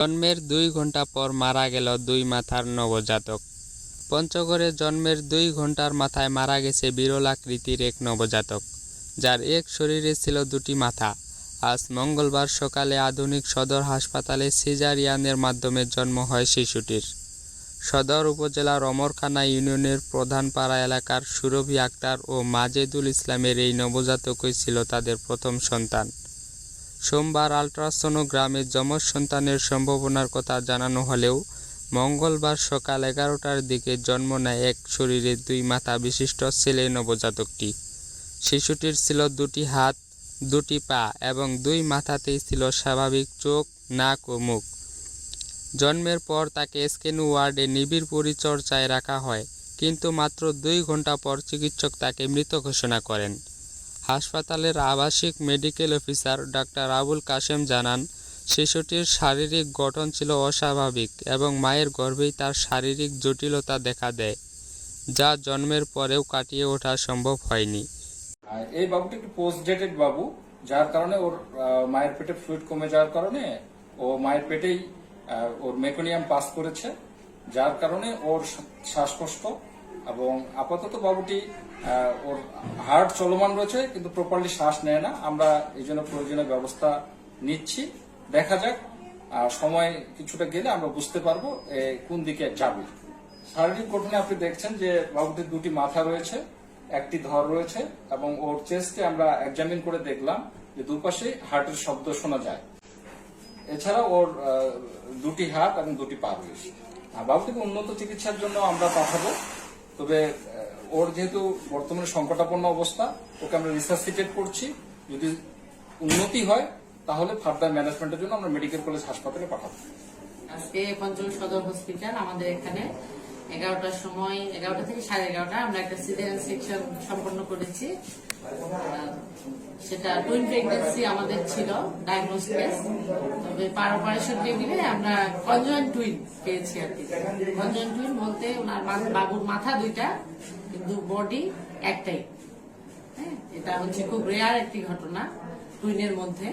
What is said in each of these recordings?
জন্মের দুই ঘণ্টা পর মারা গেল দুই মাথার নবজাতক। পঞ্চগড়ে জন্মের দুই ঘণ্টার মাথায় মারা গেছে বিরল আকৃতির এক নবজাতক, যার এক শরীরে ছিল দুটি মাথা। আজ মঙ্গলবার সকালে আধুনিক সদর হাসপাতালে সিজারিয়ানের মাধ্যমে জন্ম হয় শিশুটির। সদর উপজেলার অমরখানা ইউনিয়নের প্রধানপাড়া এলাকার সুরভি আক্তার ও মাজেদুল ইসলামের এই নবজাতকই ছিল তাদের প্রথম সন্তান। সোমবার আলট্রাসোনোগ্রামে যমজ সন্তানের সম্ভাবনার কথা জানানো হলেও মঙ্গলবার সকাল এগারোটার দিকে জন্ম নেয় এক শরীরে দুই মাথা বিশিষ্ট ছেলে নবজাতকটি। শিশুটির ছিল দুটি হাত, দুটি পা এবং দুই মাথাতেই ছিল স্বাভাবিক চোখ, নাক ও মুখ। জন্মের পর তাকে স্ক্যান ওয়ার্ডে নিবিড় পরিচর্যায় রাখা হয়, কিন্তু মাত্র দুই ঘণ্টা পর চিকিৎসক তাকে মৃত ঘোষণা করেন। হাসপাতালের আবাসিক মেডিকেল অফিসার ডাক্তার আবুল কাশেম জানান, শিশুটির শারীরিক গঠন ছিল অস্বাভাবিক এবং মায়ের গর্ভেই তার শারীরিক জটিলতা দেখা দেয়, যা জন্মের পরেও কাটিয়ে ওঠা সম্ভব হয়নি। এই বাবুটি একটু পোস্ট ডেটেড বাবু, যার কারণে ওর মায়ের পেটে ফ্লুইড কমে যাওয়ার কারণে ও মায়ের পেটেই ওর মেকোনিয়াম পাস করেছে, যার কারণে ওর শ্বাসকষ্ট এবং আপাতত বাবুটি ওর হার্ট চলমান রয়েছে, কিন্তু প্রপারলি শ্বাস নেয় না। আমরা এই জন্য প্রয়োজনীয় ব্যবস্থা নিচ্ছি। দেখা যাক সময় কিছুটা গেলে আমরা বুঝতে পারব কোন দিকে যাবে। শারীরিক গঠনে আপনি দেখছেন যে বাবুটির দুটি মাথা রয়েছে, একটি ধর রয়েছে, এবং ওর চেস্টে আমরা এক্সামিন করে দেখলাম যে দুপাশে হার্টের শব্দ শোনা যায়। এছাড়া ওর দুটি হাত এবং দুটি পা রয়েছে। বাবুটিকে উন্নত চিকিৎসার জন্য আমরা পাঠাবো। তবে ওর যেহেতু বর্তমানে সংকটাপন্ন অবস্থা, ওকে আমরা রিসার্সিটেট করছি। যদি উন্নতি হয়, তাহলে ফার্দার ম্যানেজমেন্টের জন্য আমরা মেডিকেল কলেজ হাসপাতালে পাঠাবো। আজকে পঞ্চম সদর হসপিটাল আমাদের এখানে। এগারোটার সময় এগারোটা থেকে সাড়ে এগারোটা আমরা একটা সিজারিয়ান সেকশন সম্পন্ন করেছি। সেটা টুইন প্রেগনেন্সি আমাদের ছিল ডায়াগনোস কেস তবে পার অপারেশন টেবিলে আমরা কনজয়েন্ট টুইন পেয়েছি আর কি। কনজয়েন্ট টুইন বলতে ওনার বাবুর মাথা দুইটা কিন্তু বডি একটাই। হ্যাঁ, এটা হচ্ছে খুব রেয়ার একটি ঘটনা টুইনের মধ্যে।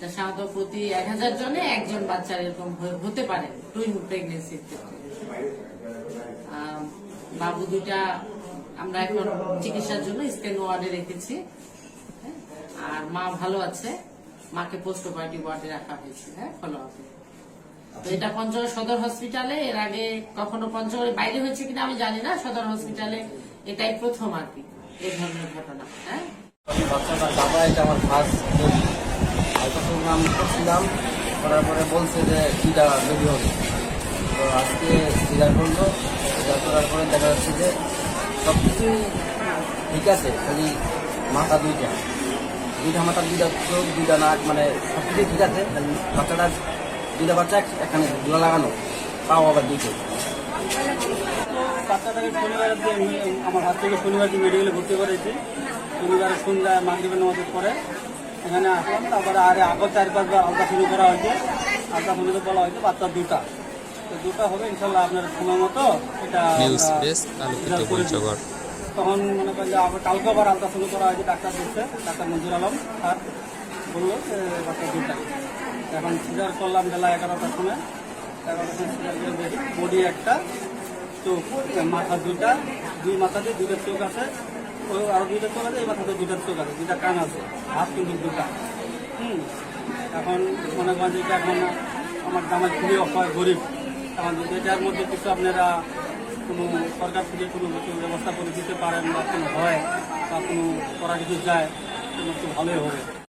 এটা সাধারণত প্রতি এক হাজার জনে একজন বাচ্চার এরকম হতে পারে টুইন প্রেগনেন্সির ক্ষেত্রে বাবু দুইটা আমরা এখন চিকিৎসার জন্য স্ক্যান ওয়ার্ডে রেখেছি হ্যাঁ, আর মা ভালো আছে মাকে পোস্ট অপারেটিভ ওয়ার্ডে রাখা হয়েছে হ্যাঁ ফলো আপে তো এটা পঞ্চগড় সদর হসপিটালে এর আগে কখনো পঞ্চগড়ের বাইরে হয়েছে কিনা আমি জানি না সদর হসপিটালে এটাই প্রথম আর কি এই ধরনের ঘটনা হ্যাঁ। বাচ্চাটা বাবা এটা আমার ফার্স্ট আলট্রাসোনোগ্রাম করছিলাম, করার পরে বলছে যে দুইটা বেবি হবে। তো আজকে সিজার করল সিজার করার পরে দেখা যাচ্ছে যে সব কিছুই ঠিক আছে, খালি মাথা দুইটা। দুইটা মাথা, দুইটা চোখ, দুইটা নাক মানে সব কিছুই ঠিক আছে, খালি বাচ্চাটা, দুইটা বাচ্চা এখানে জোড়া লাগানো পাও আবার দুইটা। বাচ্চাটাকে শনিবার আমার হাত থেকে শনিবার মেডিকেলে ভর্তি করেছি। শনিবার সন্ধ্যায় মাগরিবের নামাজের পরে এখানে আসলাম তারপরে আরে আগর চার পাঁচবার আলট্রাসাউন্ড করা হয়েছে। আলট্রাসাউন্ডে বলা হয়েছে বাচ্চা দুটা। তো দুটা হবে ইনশাল্লাহ আপনার সময় মতো এটা করে তখন মনে করেন যে আবার কালকে আবার আলট্রাসাউন্ড করা হয়েছে ডাক্তার দিচ্ছে ডাক্তার মঞ্জুর আলম স্যার বলল যে বাচ্চা দুটা। এখন সিজার করলাম বেলা এগারোটার সময়। এগারোটার সময় সিজার করে দেখি বডি একটা চোখ মাথা দুটা দুই মাথাতে দুটো চোখ আছে। ওই আরও দুইটা চোখ আছে এই মাথাতে দুইটা চোখ আছে, দুইটা কান আছে, হাত কিন্তু দুটা হুম, এখন মনে করেন যে এখন আমার জামাই খুবই অসহায়, গরিব। এখন যদি এটার মধ্যে কিছু আপনারা কোনো সরকার থেকে কোনো কিছু ব্যবস্থা করে দিতে পারেন বা কোনো হয় বা কোনো করা কিছু যায় কোনো একটু ভালোই হবে।